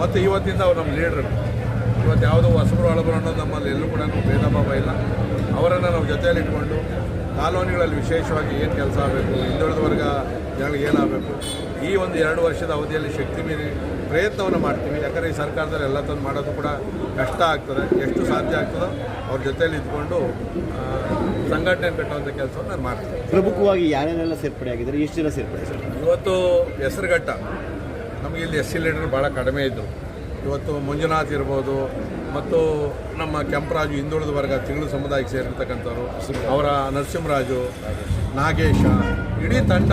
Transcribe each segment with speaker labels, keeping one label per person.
Speaker 1: ಮತ್ತು ಇವತ್ತಿಂದ ಅವ್ರು ನಮ್ಮ ಲೀಡ್ರು ಇವತ್ತು ಯಾವುದೋ ಹೊಸಬರು ಹಳಬರು ಅನ್ನೋದು ನಮ್ಮಲ್ಲಿ ಎಲ್ಲೂ ಕೂಡ ಭೇದ ಭಾವ ಇಲ್ಲ. ಅವರನ್ನು ನಾವು ಜೊತೆಯಲ್ಲಿ ಇಟ್ಕೊಂಡು ಕಾಲೋನಿಗಳಲ್ಲಿ ವಿಶೇಷವಾಗಿ ಏನು ಕೆಲಸ ಆಗಬೇಕು ಹಿಂದುಳಿದ ವರ್ಗ ಜನಗಳಿಗೆ ಏನಾಗಬೇಕು ಈ ಒಂದು ಎರಡು ವರ್ಷದ ಅವಧಿಯಲ್ಲಿ ಶಕ್ತಿ ಮೀರಿ ಪ್ರಯತ್ನವನ್ನು ಮಾಡ್ತೀವಿ. ಯಾಕಂದರೆ ಈ ಸರ್ಕಾರದಲ್ಲಿ ಎಲ್ಲ ತಂದು ಮಾಡೋದು ಕೂಡ ಕಷ್ಟ ಆಗ್ತದೆ. ಎಷ್ಟು ಸಾಧ್ಯ ಆಗ್ತದೋ ಅವ್ರ ಜೊತೆಯಲ್ಲಿ ಇದ್ಕೊಂಡು ಸಂಘಟನೆ ಕಟ್ಟುವಂಥ ಕೆಲಸವನ್ನು ನಾನು ಮಾಡ್ತೀನಿ.
Speaker 2: ಪ್ರಮುಖವಾಗಿ ಯಾರೇನೆಲ್ಲ ಸೇರ್ಪಡೆ ಆಗಿದ್ದಾರೆ ಎಷ್ಟು ಜನ ಸೇರ್ಪಡೆ
Speaker 1: ಇವತ್ತು ಹೆಸರುಘಟ್ಟ. ನಮಗೆ ಇಲ್ಲಿ ಎಸ್ ಲೀಡರ್ ಭಾಳ ಕಡಿಮೆ ಇದ್ದರು ಇವತ್ತು ಮಂಜುನಾಥ್ ಇರ್ಬೋದು ಮತ್ತು ನಮ್ಮ ಕೆಂಪರಾಜು ಹಿಂದುಳಿದ ವರ್ಗ ತಿಂಗಳು ಸಮುದಾಯಕ್ಕೆ ಸೇರಿರ್ತಕ್ಕಂಥವ್ರು, ಅವರ ನರಸಿಂಹರಾಜು, ನಾಗೇಶ, ಇಡೀ ತಂಡ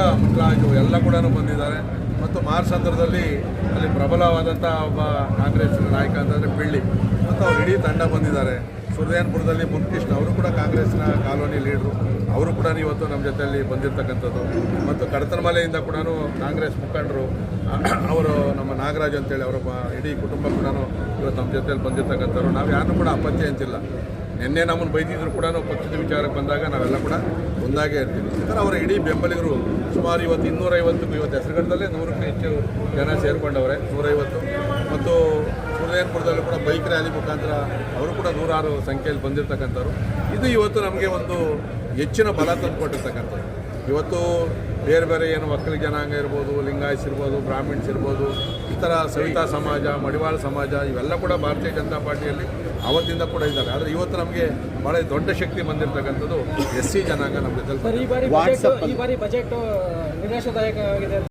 Speaker 1: ಎಲ್ಲ ಕೂಡ ಬಂದಿದ್ದಾರೆ. ಮತ್ತು ಮಾರ್ಸಂದ್ರದಲ್ಲಿ ಅಲ್ಲಿ ಪ್ರಬಲವಾದಂಥ ಒಬ್ಬ ಕಾಂಗ್ರೆಸ್ ನಾಯಕ ಅಂತಂದರೆ ಬೆಳ್ಳಿ ಮತ್ತು ಅವ್ರು ಇಡೀ ತಂಡ ಬಂದಿದ್ದಾರೆ. ಸುರ್ದೇನ್ಪುರದಲ್ಲಿ ಮುನ್ಕೃಷ್ಣ ಅವರು ಕೂಡ ಕಾಂಗ್ರೆಸ್ನ ಕಾಲೋನಿ ಲೀಡ್ರು. ಅವರು ಕೂಡ ಇವತ್ತು ನಮ್ಮ ಜೊತೆಯಲ್ಲಿ ಬಂದಿರತಕ್ಕಂಥದ್ದು. ಮತ್ತು ಕಡತನಮಲೆಯಿಂದ ಕೂಡ ಕಾಂಗ್ರೆಸ್ ಮುಖಂಡರು ಅವರು ನಮ್ಮ ನಾಗರಾಜ್ ಅಂತೇಳಿ ಅವರ ಇಡೀ ಕುಟುಂಬ ಕೂಡ ಇವತ್ತು ನಮ್ಮ ಜೊತೆಯಲ್ಲಿ ಬಂದಿರತಕ್ಕಂಥವ್ರು. ನಾವು ಯಾರನ್ನೂ ಕೂಡ ಅಪತ್ಯ ಅಂತಿಲ್ಲ. ನಿನ್ನೆ ನಮ್ಮನ್ನು ಬೈದಿದ್ರು ಕೂಡ ಪಕ್ಷದ ವಿಚಾರಕ್ಕೆ ಬಂದಾಗ ನಾವೆಲ್ಲ ಕೂಡ ಒಂದಾಗೇ ಇರ್ತೀವಿ. ಯಾಕಂದ್ರೆ ಅವರ ಇಡೀ ಬೆಂಬಲಿಗರು ಸುಮಾರು ಇವತ್ತು ಇನ್ನೂರೈವತ್ತು ಇವತ್ತು ಹೆಸರುಗಡದಲ್ಲೇ ನೂರಕ್ಕೂ ಹೆಚ್ಚು ಜನ ಸೇರಿಕೊಂಡವ್ರೆ, ನೂರೈವತ್ತು. ಮತ್ತು ಸುರೇನ್ಪುರದಲ್ಲೂ ಕೂಡ ಬೈಕ್ ರ್ಯಾಲಿ ಮುಖಾಂತರ ಅವರು ಕೂಡ ನೂರಾರು ಸಂಖ್ಯೆಯಲ್ಲಿ ಬಂದಿರತಕ್ಕಂಥವ್ರು. ಇದು ಇವತ್ತು ನಮಗೆ ಒಂದು ಹೆಚ್ಚಿನ ಬಲ ತಂದುಕೊಟ್ಟಿರ್ತಕ್ಕಂಥದ್ದು. ಇವತ್ತು ಬೇರೆ ಬೇರೆ ಏನು ಒಕ್ಕಲಿ ಜನಾಂಗ ಇರ್ಬೋದು ಲಿಂಗಾಯಿಸ್ ಇರ್ಬೋದು ಬ್ರಾಹ್ಮಿಣ್ಸ್ ಇರ್ಬೋದು ಈ ಥರ ಸವಿತಾ ಸಮಾಜ ಮಡಿವಾಳ ಸಮಾಜ ಇವೆಲ್ಲ ಕೂಡ ಭಾರತೀಯ ಜನತಾ ಪಾರ್ಟಿಯಲ್ಲಿ ಅವತ್ತಿಂದ ಕೂಡ ಇದ್ದಾರೆ. ಆದರೆ ಇವತ್ತು ನಮಗೆ ಭಾಳ ದೊಡ್ಡ ಶಕ್ತಿ ಬಂದಿರತಕ್ಕಂಥದ್ದು ಎಸ್ ಸಿ ಜನಾಂಗ ನಮ್ಮ ಜೊತೆ